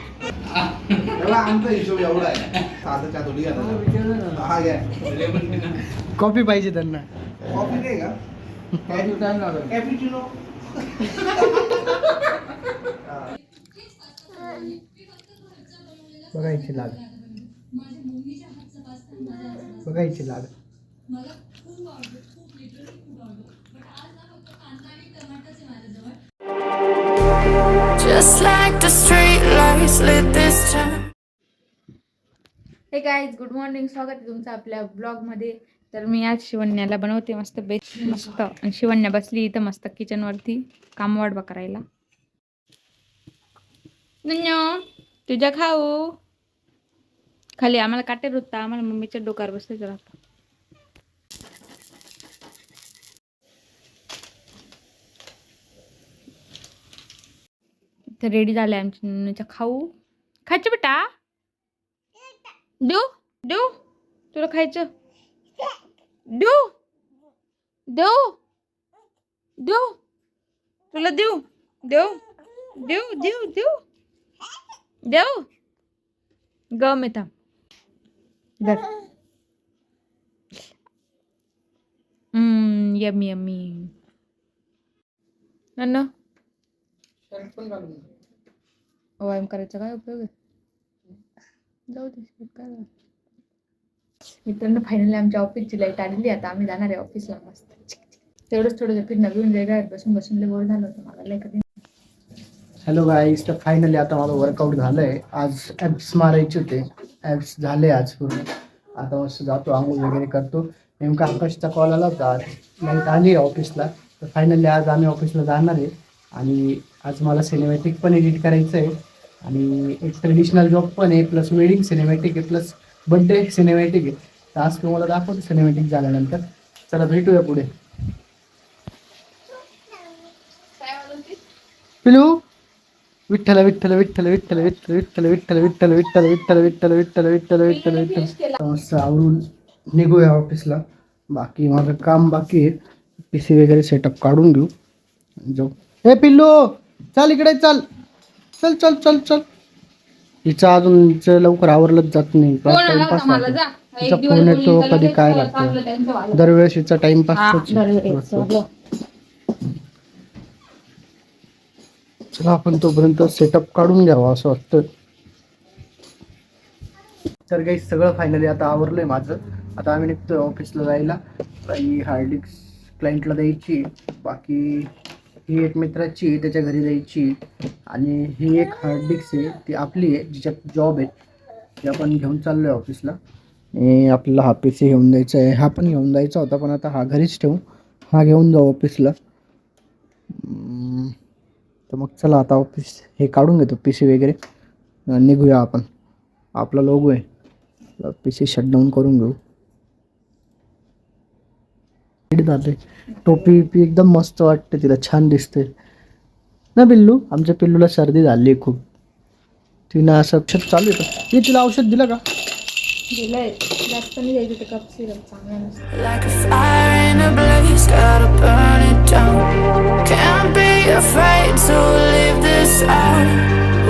त्याला आमचा हिशोब एवढा आहे साधा चहा थोडी घ्या हा घ्या कॉफी पाहिजे त्यांना. कॉफी नाही का कॅपिचिनो बघायची लाग बघायची लाग Just like the street lights lit this time. Hey guys good morning स्वागत आहे तुमचं आपल्या ब्लॉगमध्ये तर मी आज शिवण्याला बनवते मस्त बेस्ट मस्त. आणि शिवण्या बसली इथं मस्त किचनवरती काम वाढवा करायला. नन्यो तुझ्या खाऊ. खाली आम्हाला काटे रुतता. आम्हाला मम्मीच्या डोक्यावर बसायचं राहतं. तर रेडी झाले आमच्या खाऊ. खायचं बेटा? देऊ देऊ. तुला खायचं? देऊ. देऊ. देऊ. तुला देऊ. देऊ. देऊ देऊ देऊ. देऊ. गम येता. धर. यमी यमी अन्न व्यायाम करायचा काय उपयोग आहे? जाऊ दे काय मित्रांनो फायनली आमच्या ऑफिसची लाइट आलेली आता आम्ही जाणार आहे ऑफिसला मस्त. तेवढंच थोडं फिरणं घेऊन जायला बसून बसून लय बोर झालं होतं मला. लय कधी हॅलो गाईस तर फायनली आता माझं वर्कआउट झालंय. आज ॲप्स मारायचे होते. ॲप्स झाले आज पूर्ण. आता मस्त जातो आंघोळ वगैरे करतो. नेमका आकाशचा कॉल आला होता. आज लाइट आली आहे ऑफिसला तर फायनली आज आम्ही ऑफिसला जाणार आहे. आणि आज मला सिनेमॅटिक पण एडिट करायचं आहे आणि एक ट्रेडिशनल जॉब पण आहे प्लस वेडिंग सिनेमॅटिक आहे प्लस बड्डे सिनेमॅटिक आहे तर आज तुम्हाला दाखवतो सिनेमॅटिक झाल्यानंतर चला भेटूया पुढे पिलू विठ्ठल विठ्ठल विठ्ठल विठ्ठल विठ्ठल विठ्ठल विठ्ठल विठ्ठल विठ्ठल विठ्ठल विठ्ठल विठ्ठल विठ्ठल विठ्ठल विठ्ठल मस्त आवरून निघूया ऑफिसला बाकी माझं काम बाकी आहे पी सी वगैरे सेटअप काढून घेऊ जाऊ हे पिल्लू चाल इकडे चाल चल चल चल चल. हिचं अजून हिचं लवकर आवरलंच जात नाही. टाइमपास राहतो. तिचा एक दिवस फोन येतो कधी काय वालं. दरवेळेस हिचा हा, टाइमपास. चला आपण तोपर्यंत सेटअप काढून घ्यावा असं वाटतं तर काही सगळं फायनली आता आवरलंय माझं. आता आम्ही निघतोय ऑफिसला जायला. काही हार्ड डिस्क क्लायंटला द्यायची. बाकी ही एक मित्राची आहे, त्याच्या घरी जायची. आणि ही एक हार्ड डिस्क आहे ती आपली आहे जिच्यात जॉब आहे. ती आपण घेऊन चाललो आहे ऑफिसला आणि आपल्याला हा पी सी घेऊन द्यायचा आहे. हा पण घेऊन जायचा होता पण आता हा घरीच ठेवू. हा घेऊन जाऊ ऑफिसला तर मग चला आता ऑफिस हे काढून घेतो पी सी वगैरे निघूया आपण. आपला लोगो आहे. पी सी शटडाऊन करून घेऊ. झाले टोपी पी एकदम मस्त वाटते तिला छान दिसते ना बिल्लू आमच्या पिल्लूला सर्दी झाली खूप. तिनं असं औषध चालू आहे हे तिला औषध दिलं का? दिलंय. जास्त नाही द्यायचं ते कप सिरप चांगलं नसतं. Like a fire in a blaze, gotta burn it down. Can't be afraid to leave this out.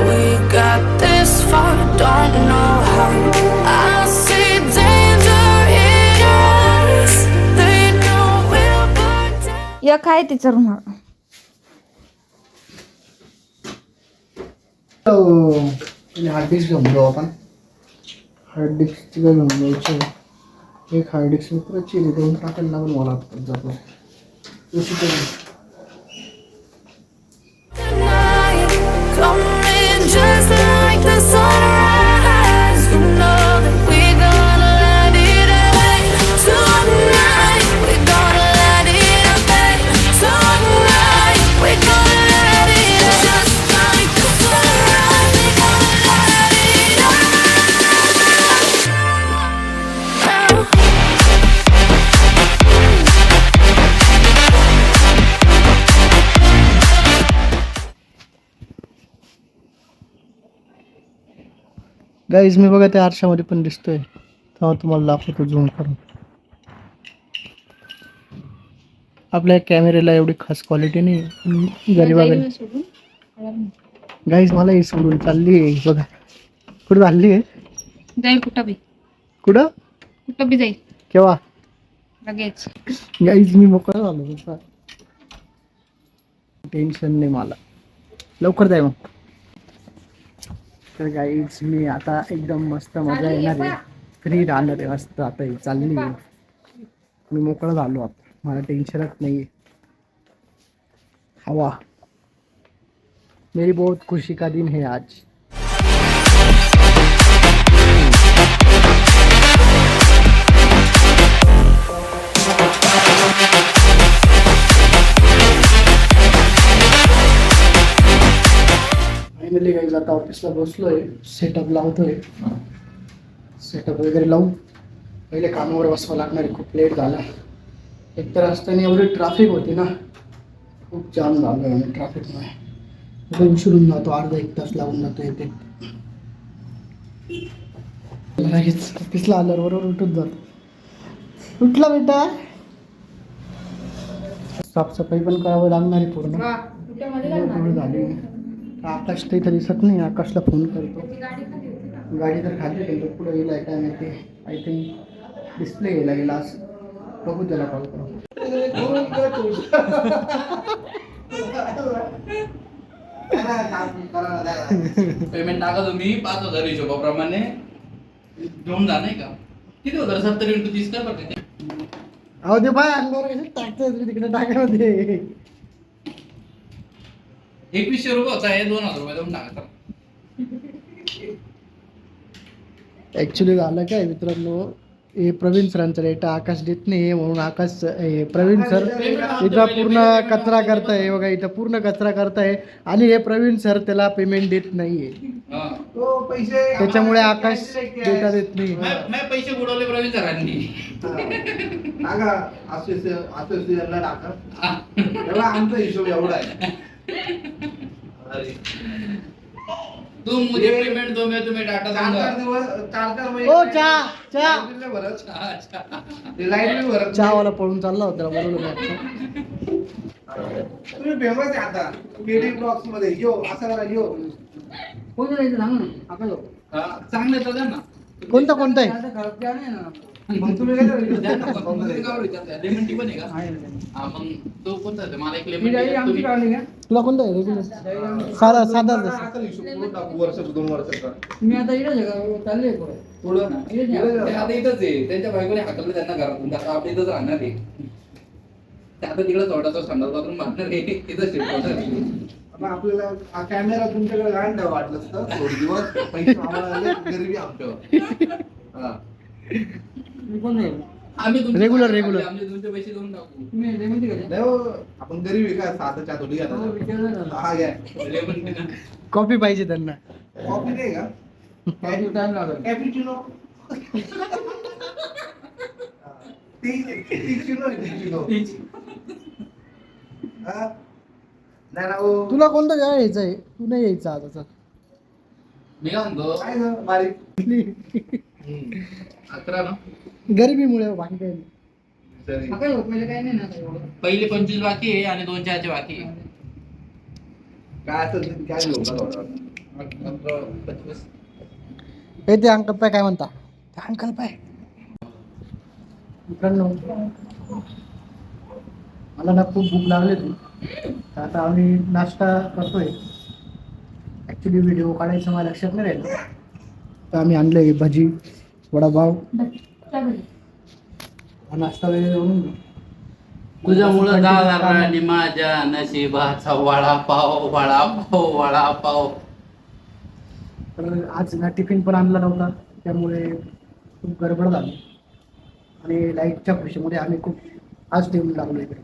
We got this far, don't know how. एक आहे तिचा रुमाल हार्ड डिस्क घेऊन जाऊ आपण. हार्ड डिस्क तिला घेऊन जायचं? एक हार्ड डिस्क मित्राची आहे, देऊन टाकायला लागून मला जातो. गाईज मी बघा त्या आरशामध्ये पण दिसतोय. तेव्हा तुम्हाला दाखवतो झूम करून. आपल्या कॅमेऱ्याला एवढी खास क्वालिटी नाही. पण गरीबा जाईल मी सोडून. गाईज मला हे सोडून चालली आहे. बघा. कुठं चालली आहे? जाईल कुठं बी. कुठं? कुठं बी जाईल. केव्हा? लगेच. गाईज मी मोकळा झालो. टेन्शन नाही मला. लवकर जाय मग. तर गाईज मी आता एकदम मस्त मजा येणार आहे. फ्री राहणार आहे मस्त आता ही चालली. आहे. मी मोकळं झालो आता. मला टेन्शनच नाही हवा. मेरी बहुत खुशी का दिन है आज. फायनली गाईज आता ऑफिसला बसलोय सेटअप लावतोय. सेटअप वगैरे लावू पहिले कामावर बसावं लागणार आहे खूप लेट झाला. एकतर असताना एवढी ट्रॅफिक होती ना खूप जाम झालं आहे ट्रॅफिकमुळे आता उशिरून जातो अर्धा एक तास लागून जातो येते लगेच ऑफिसला आल्यावर बरोबर उठून जातो. उठला बेटा. साफसफाई पण करावं लागणार आहे पूर्ण. झाली. आकाश तर इथं दिसत नाही आकाशला फोन करतो. गाडी तर खाली गेलो पुढे गेला काय माहिती. आय थिंक डिस्प्ले गेला गेला असं. बघू त्याला कॉल करू पेमेंट टाका तुम्ही पाच हजार हिशोबाप्रमाणे. घेऊन जा नाही का? किती होतं सत्तर इंटू तीस कर बरं? अहो ते बाय अंगावर टाकतोय तिकडे टाकामध्ये एकवीसशे रुपये होता हे दोन हजार रुपये देऊन टाका ॲक्च्युली झालं काय मित्रांनो? हे प्रवीण सरांचा डेटा आकाश देत नाही म्हणून आकाश हे प्रवीण सर इथं पूर्ण कचरा करताय बघा इथं पूर्ण कचरा करताय. आणि हे प्रवीण सर त्याला पेमेंट देत नाहीये. हा. तो पैसे त्याच्यामुळे आकाश डेटा देत नाही. मैं- मैं पैसे बुडवले प्रवीण सरांनी. टाका असोसिएशनला टाका. हा. तेव्हा आमचा हिशोब एवढा आहे. अरे. तू मुझे पेमेंट दो मैं तुम्हें डाटा चार चार दूंगा दिवस चार चार महिने ओ चहा चहा. लाइट बिल नाही भरत. लाइट बिल भरत. चहावाला पळून चालला होता त्याला बोलवलं. तुम्ही फेमस आहे आता. केडी ब्लॉक्समध्ये. यो असं करा यो. हा, चांगलं तर ना. कोणता कोणता आहे? मग तुम्ही काय. लेमन टी पण आहे का? हा मग तो कोणता आहे? मला एक लेमन टी तुला कोणता आहे? रेग्युलर. साधा साधा असा हिशोब करून टाकू वर्षाचा दोन वर्षाचा. मी आता इकडे चालले थोडं ते आता इथंच आहे. त्यांच्या बायकोने हाकललं त्यांना घरातून आता आपल्या इथंच राहणार आहे. ते आता तिकडे थोडासा संडास बाथरूम बांधणार आहे. इथं शिफ्ट होणार आहे. आता आपल्याला हा कॅमेरा तुमच्याकडे घाण ठेवा वाटलं थोडे दिवस. पैसे आम्हाला आले, गरिबी आमच्यावर. हा. टाकू. नाही हो, आपण गरीब आहे का? थोडी घ्या हा घ्या. लेमन टी ना. कॉफी पाहिजे त्यांना. कॉफी नाही का? कॅपिचिनो हा? नाही ना हो. तुला कोणता काय यायचं आहे तू नाही यायचं आज आता मी काय म्हणतो? अकरा ना? गरिबीमुळे बाकी काही नाही तरी पहिले पंचवीस बाकी आहे आणि दोन चारचे बाकी आहे. काय असेल ते काय पंचवीस हे ते अंकल पाय काय म्हणता? ते अंकल पाय. मित्रांनो मला ना खूप भूक लागली होती. तर आता आम्ही नाश्ता करतोय. ॲक्च्युली व्हिडिओ काढायचं मला लक्षात नाही राहिलं. तर आम्ही आणले भजी वडापाव. हा नाश्ता वगैरे घेऊ. तुझ्यामुळं झाला राणी माझ्या नशिबाचा वडापाव वडापाव वडापाव. तर आज ना टिफिन पण आणला नव्हता त्यामुळे खूप गडबड झाली. आणि लाईटच्या खुशीमध्ये आम्ही खूप आज टेबल लागलो इकडे.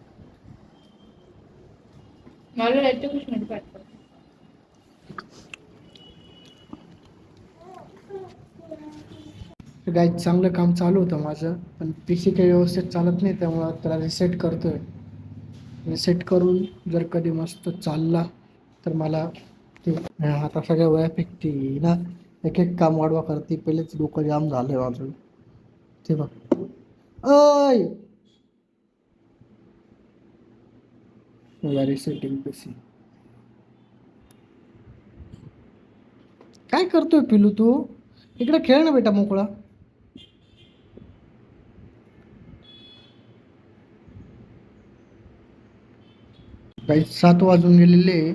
मला लाईटच्या खुशमध्ये पाठवा तर काय चांगलं काम चालू होतं माझं पण पी सी काही व्यवस्थित चालत नाही त्यामुळं त्याला रिसेट करतोय. रिसेट करून जर कधी मस्त चालला तर मला ते आता सगळ्या वया फेकते ना. एक एक काम वाढवा करते पहिलेच डोकं जाम झालंय माझं. ते बघ. अय रिसेटिंग पी सी काय करतोय पिलू तू? इकडे खेळ ना बेटा मोकळा. काही सात वाजून गेलेले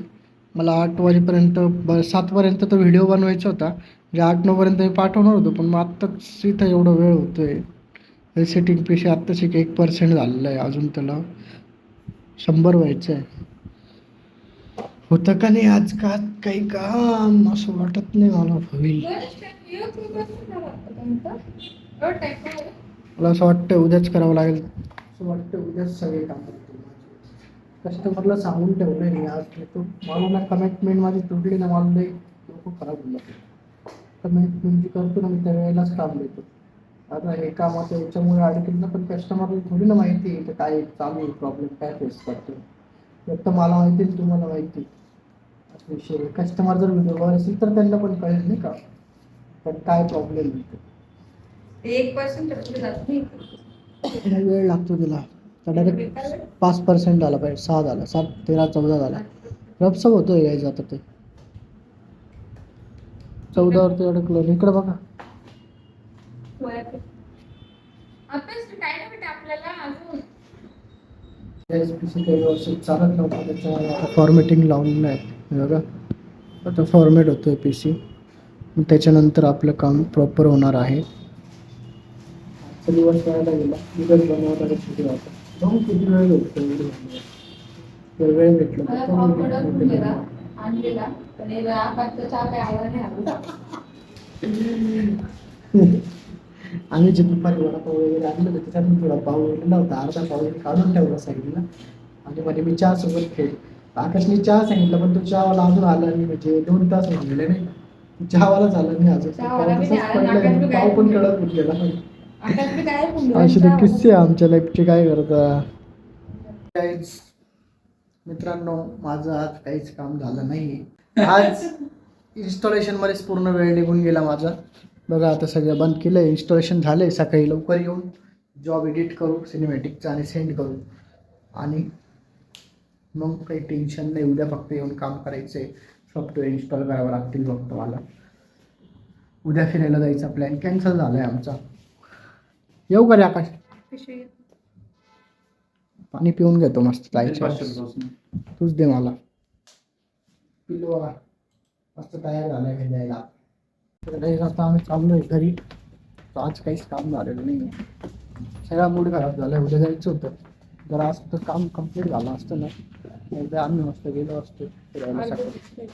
मला आठ वाजेपर्यंत ब सातपर्यंत तो व्हिडिओ बनवायचा होता. म्हणजे आठ नऊपर्यंत मी पाठवणार होतो पण मग आत्ताच इथं एवढा वेळ होतो आहे रिसेटिंग पेशी आत्ताच एक एक पर्सेंट झालेलं आहे अजून त्याला. शंभर व्हायचं आहे होतं का नाही आज का काही काम? असं वाटत नाही मला होईल. मला असं वाटतं उद्याच करावं लागेल. असं वाटतं उद्याच सगळे काम. कस्टमरला सांगून ठेवलंय मी आज. तो मला ना कमिटमेंट माझी तुटली ना मला लई खराब होऊन जातं. कमिटमेंट जी करतो ना मी त्या वेळेलाच काम देतो. आता हे काम आता याच्यामुळे अडकेल ना पण कस्टमरला थोडी ना माहिती आहे की काय चालू आहे प्रॉब्लेम काय फेस करतो फक्त मला माहिती आहे तुम्हाला माहिती. आहे. असा विषय कस्टमर जर व्हिडिओ बघत असेल तर त्यांना पण कळेल नाही का? पण काय प्रॉब्लेम आहे एक पर्सेंट. वेळ लागतो त्याला. तर डायरेक्ट पाच पर्सेंट झाला पाहिजे सहा झाला सात तेरा चौदा झाला. रपसप होतोय यायचं आता ते. चौदावरती अडकलं. इकडे बघा. नाही चालत नव्हतं फॉर्मेटिंग लावलेलं आहे हे बघा. आता फॉर्मेट होतोय पी सी त्याच्यानंतर आपलं काम प्रॉपर होणार आहे. दिवस करायला गेला. दिवस बनवायला किती वाटतं जाऊन किती वेळ भेटतो. वेळ भेटलो. आणलेला. पण चहा काय आला नाही आम्ही जे दुपारी वडापाव वगैरे आणलं होतं त्याच्यातून थोडा पाव वगैरे होता. अर्धा पाव वगैरे काढून ठेवला साईडला. आणि मध्ये मी चहा सोबत खेळ. आकाशने चहा सांगितलं पण तो चहावाला अजून आला नाही. म्हणजे दोन तास होऊन गेले नाही. चहावालाच आला नाही अजून. पाव काय पण होऊन गेला आकाश बी काय बोललो, असे चहा ते किस्से आमच्या लाईफचे काय करता? काहीच मित्रांनो माझं आज काहीच काम झालं नाही आज इन्स्टॉलेशन मध्येच पूर्ण वेळ निघून गेला माझा. बघा आता सगळं बंद केलं इन्स्टॉलेशन झालंय. सकाळी लवकर येऊन जॉब एडिट करू सिनेमॅटिकचा आणि सेंड करू. आणि मग काही टेन्शन नाही. उद्या फक्त येऊन काम करायचं आहे सॉफ्टवेअर इन्स्टॉल करावं लागतील फक्त मला. उद्या फिरायला जायचा प्लॅन कॅन्सल झाला आहे आमचा. येऊ का रे आकाश पिशवी. पाणी पिऊन घेतो मस्त जायच्या तूच दे मला. बघा मस्त तयार झालाय घरी जायला तर आता आम्ही चाललोय घरी. तर आज काहीच काम झालेलं नाही सगळा मूड खराब झालाय. उद्या जायचं होतं. जर आज तर काम कंप्लीट झालं असतं ना. एकदा आम्ही मस्त गेलो असतो फिरायला सकाळी.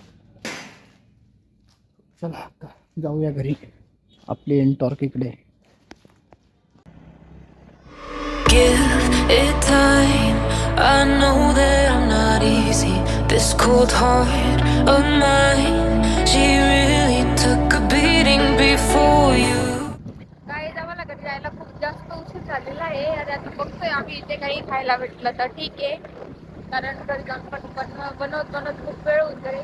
चला आता जाऊया घरी. आपली एनटॉर्क इकडे. Give it time. I know that I'm not easy. This cold heart of mine, she really took a beating before you. काय जायला खूप जास्त उशीर झालेला आहे आणि आता बघतोय आम्ही इथे काही खायला भेटलं तर ठीक आहे कारण घरी जाऊन पण बनवत बनवत खूप वेळ होऊन जाईल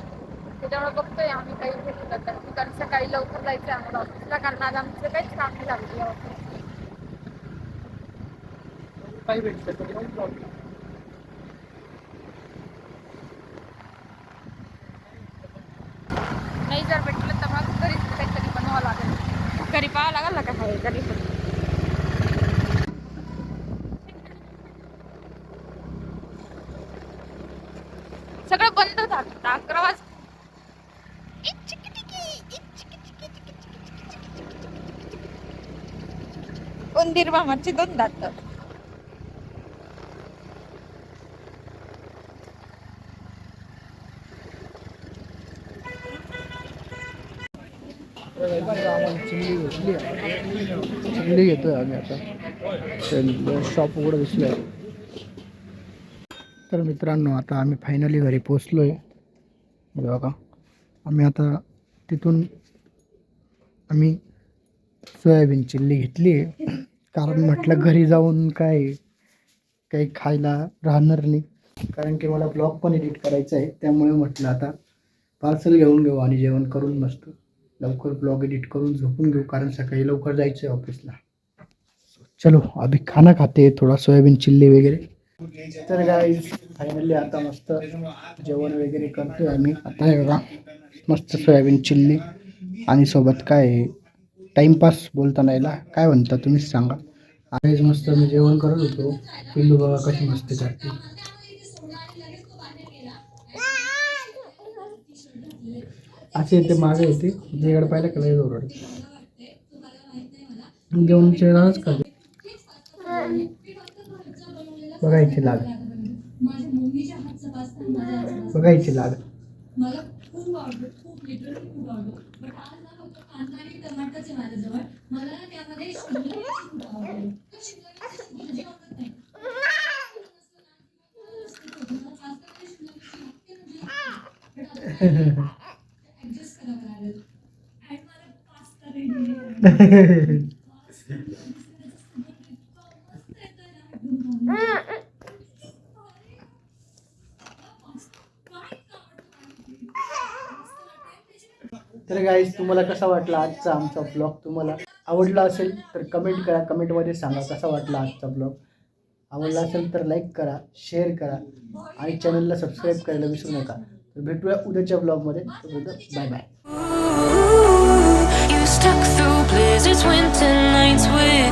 त्याच्यामुळे बघतोय आम्ही काही भेटलं तर कारण सकाळी लवकर जायचं आहे आम्हाला ऑफिसला कारण आज आमचं काहीच काम नाही झालेलं ऑफिस काय भेटतं तरी काही problem नाही. जर भेटलं तर मग घरीच काहीतरी बनवावं लागेल. घरी पाहावं लागेल ना काय हो, घरी पण. सगळं बंद झालं अकरा वाज उंदीर मामाचे दोन दात? आम्हाला घेतली आहे. चिंगडी घेतो आहे आम्ही आता शॉप उघडं दिसलंय. तर मित्रांनो आता आम्ही फायनली घरी पोचलो आहे बघा आम्ही आता तिथून आम्ही सोयाबीन चिल्ली घेतली आहे. कारण म्हटलं घरी जाऊन काय काही खायला राहणार नाही. कारण की मला ब्लॉग पण एडिट करायचा आहे. त्यामुळे म्हटलं आता पार्सल घेऊन घेऊ आणि जेवण करून मस्त लवकर ब्लॉग एडिट करून झोपून घेऊ कारण सकाळी लवकर जायचं आहे ऑफिसला. चलो अभी खाना खाते थोडा सोयाबीन चिल्ली वगैरे. तर काय फायनली आता मस्त जेवण वगैरे करतोय आम्ही. आता हे बघा मस्त सोयाबीन चिल्ली. आणि सोबत काय आहे? टाईमपास बोलताना याला काय म्हणता तुम्हीच सांगा. आज मस्त मी जेवण करत होतो. पिल्लू बघा कशी मस्ती करते. असे येते मागे येते तिकडे पाहिलं का लय ओरड जेवण चेहराच का बघायची लाग बघायची लाग तर गाईज तुम्हाला कसा वाटला आजचा आमचा ब्लॉग तुम्हाला आवडला असेल तर कमेंट करा. कमेंटमध्ये सांगा कसा वाटला आजचा ब्लॉग आवडला असेल तर लाईक करा शेअर करा आणि चॅनलला सबस्क्राईब करायला विसरू नका. तर भेटूया उद्याच्या ब्लॉगमध्ये bye bye clears its winter nights with